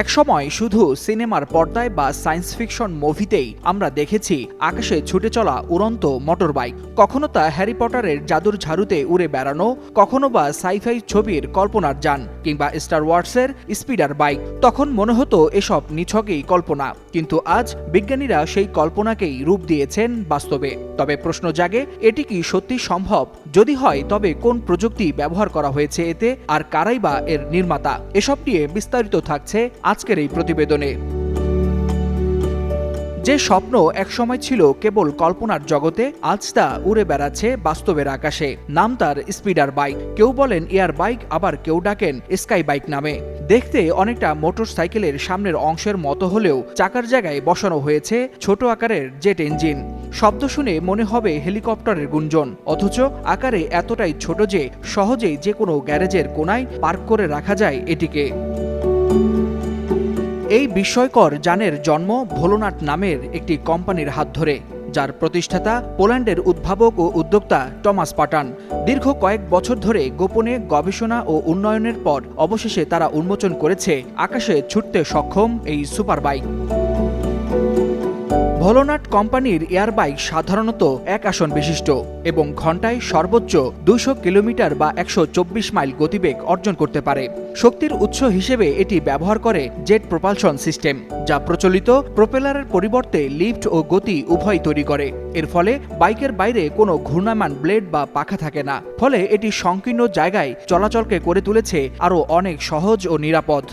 একসময় শুধু সিনেমার পর্দায় বা সায়েন্স ফিকশন মুভিতেই আমরা দেখেছি, আকাশে ছুটে চলা উড়ন্ত মোটর বাইক কখনো তা হ্যারি পটারের জাদুর ঝাড়ুতে উড়ে বেড়ানো, কখনো বা সাইফাই ছবির কল্পনার যান, কিংবা স্টার ওয়ার্সের স্পিডার বাইক। তখন মনে হতো এসব নিছকেই কল্পনা, কিন্তু আজ বিজ্ঞানীরা সেই কল্পনাকেই রূপ দিয়েছেন বাস্তবে। তবে প্রশ্ন জাগে, এটি কি সত্যি সম্ভব? যদি হয়, তবে কোন প্রযুক্তি ব্যবহার করা হয়েছে এতে? আর কারাই বা এর নির্মাতা? এসব নিয়ে বিস্তারিত থাকছে আজকের এই প্রতিবেদনে। যে স্বপ্ন একসময় ছিল কেবল কল্পনার জগতে, আজ তা উড়ে বেড়াচ্ছে বাস্তবের আকাশে। নাম তার স্পিডার বাইক। কেউ বলেন এয়ার বাইক, আবার কেউ ডাকেন স্কাই বাইক নামে। দেখতে অনেকটা মোটর সাইকেলের সামনের অংশের মতো হলেও চাকার জায়গায় বসানো হয়েছে ছোট আকারের জেট ইঞ্জিন। শব্দ শুনে মনে হবে হেলিকপ্টারের গুঞ্জন। অথচ আকারে এতটাই ছোট যে সহজেই যে কোনো গ্যারেজের কোনায় পার্ক করে রাখা যায় এটিকে। এই বিস্ময়কর যানের জন্ম ভোলোনাট নামের একটি কোম্পানির হাত ধরে, যার প্রতিষ্ঠাতা পোল্যান্ডের উদ্ভাবক ও উদ্যোক্তা টমাস পাটান। দীর্ঘ কয়েক বছর ধরে গোপনে গবেষণা ও উন্নয়নের পর অবশেষে তারা উন্মোচন করেছে আকাশে ছুটতে সক্ষম এই সুপার বাইক ভোলোনাট কোম্পানির এয়ার বাইক সাধারণত এক আসন বিশিষ্ট এবং ঘন্টায় সর্বোচ্চ দুশো কিলোমিটার বা একশো চব্বিশ মাইল গতিবেগ অর্জন করতে পারে। শক্তির উৎস হিসেবে এটি ব্যবহার করে জেট প্রপালশন সিস্টেম, যা প্রচলিত প্রোপেলারের পরিবর্তে লিফট ও গতি উভয় তৈরি করে। এর ফলে বাইকের বাইরে কোনো ঘূর্ণায়মান ব্লেড বা পাখা থাকে না। ফলে এটি সংকীর্ণ জায়গায় চলাচলকে করে তুলেছে আরও অনেক সহজ ও নিরাপদ।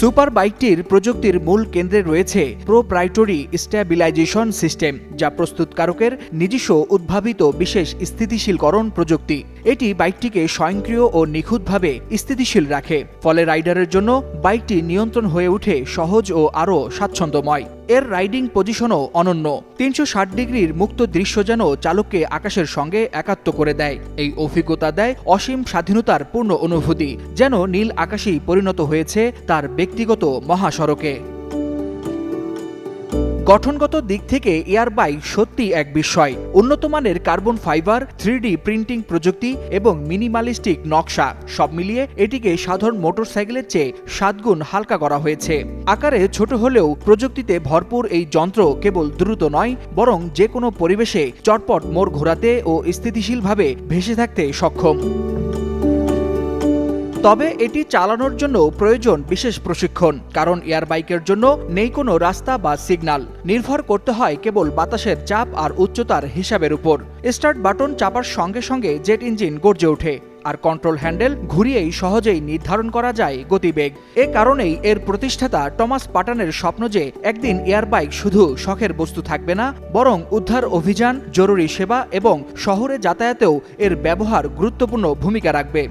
সুপার বাইকটির প্রযুক্তির মূল কেন্দ্রে রয়েছে প্রোপ্রাইটরি স্ট্যাবিলাইজেশন সিস্টেম, যা প্রস্তুতকারকের নিজস্ব উদ্ভাবিত বিশেষ স্থিতিশীলকরণ প্রযুক্তি। এটি বাইকটিকে স্বয়ংক্রিয় ও নিখুঁতভাবে স্থিতিশীল রাখে, ফলে রাইডারের জন্য বাইকটি নিয়ন্ত্রণ হয়ে ওঠে সহজ ও আরও স্বাচ্ছন্দ্যময়। এর রাইডিং পজিশনও অনন্য। তিনশো ষাট ডিগ্রির মুক্ত দৃশ্য যেন চালককে আকাশের সঙ্গে একাত্ম করে দেয়। এই অভিজ্ঞতা দেয় অসীম স্বাধীনতার পূর্ণ অনুভূতি, যেন নীল আকাশেই পরিণত হয়েছে তার ব্যক্তিগত মহাসড়কে। গঠনগত দিক থেকে এয়ার বাইক সত্যি এক বিস্ময়। উন্নত মানের কার্বন ফাইবার থ্রি প্রিন্টিং প্রযুক্তি এবং মিনিমালিস্টিক নকশা সব মিলিয়ে এটিকে সাধারণ মোটরসাইকেলের চেয়ে সাতগুণ হালকা করা হয়েছে। আকারে ছোট হলেও প্রযুক্তিতে ভরপুর এই যন্ত্র কেবল দ্রুত নয়, বরং যে কোনো পরিবেশে চটপট মোড় ঘোরাতে ও স্থিতিশীলভাবে ভেসে থাকতে সক্ষম। তবে এটি চালানোর জন্য প্রয়োজন বিশেষ প্রশিক্ষণ, কারণ এয়ার বাইকের জন্য নেই কোনো রাস্তা বা সিগন্যাল নির্ভর করতে হয় কেবল বাতাসের চাপ আর উচ্চতার হিসাবের উপর। স্টার্ট বাটন চাপার সঙ্গে সঙ্গে জেট ইঞ্জিন গর্জে ওঠে, আর কন্ট্রোল হ্যান্ডেল ঘুরিয়েই সহজেই নির্ধারণ করা যায় গতিবেগ। এ কারণেই এর প্রতিষ্ঠাতা টমাস পাটানের স্বপ্ন যে একদিন এয়ার বাইক শুধু শখের বস্তু থাকবে না, বরং উদ্ধার অভিযান, জরুরি সেবা এবং শহরে যাতায়াতেও এর ব্যবহার গুরুত্বপূর্ণ ভূমিকা রাখবে।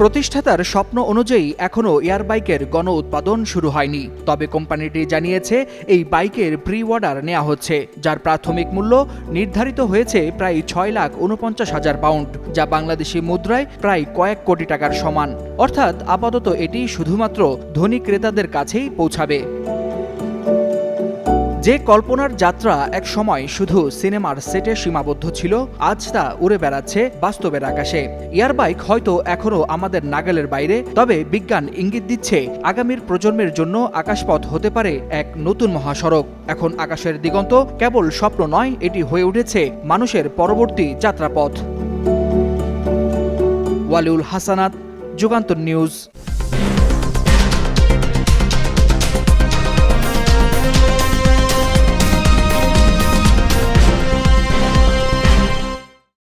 প্রতিষ্ঠাতার স্বপ্ন অনুযায়ী এখনও এয়ার বাইকের গণ উৎপাদন শুরু হয়নি। তবে কোম্পানিটি জানিয়েছে, এই বাইকের প্রি অর্ডার নেওয়া হচ্ছে, যার প্রাথমিক মূল্য নির্ধারিত হয়েছে প্রায় ছয় লাখ উনপঞ্চাশ হাজার পাউন্ড, যা বাংলাদেশি মুদ্রায় প্রায় কয়েক কোটি টাকার সমান। অর্থাৎ আপাতত এটি শুধুমাত্র ধনী ক্রেতাদের কাছেই পৌঁছাবে। যে কল্পনার যাত্রা এক সময় শুধু সিনেমার সেটে সীমাবদ্ধ ছিল, আজ তা উড়ে বেড়াচ্ছে বাস্তবের আকাশে। এয়ার বাইক হয়তো এখনও আমাদের নাগালের বাইরে, তবে বিজ্ঞান ইঙ্গিত দিচ্ছে আগামীর প্রজন্মের জন্য আকাশপথ হতে পারে এক নতুন মহাসড়ক। এখন আকাশের দিগন্ত কেবল স্বপ্ন নয়, এটি হয়ে উঠেছে মানুষের পরবর্তী যাত্রাপথ। ওয়ালিউল হাসানাত, যুগান্তর নিউজ।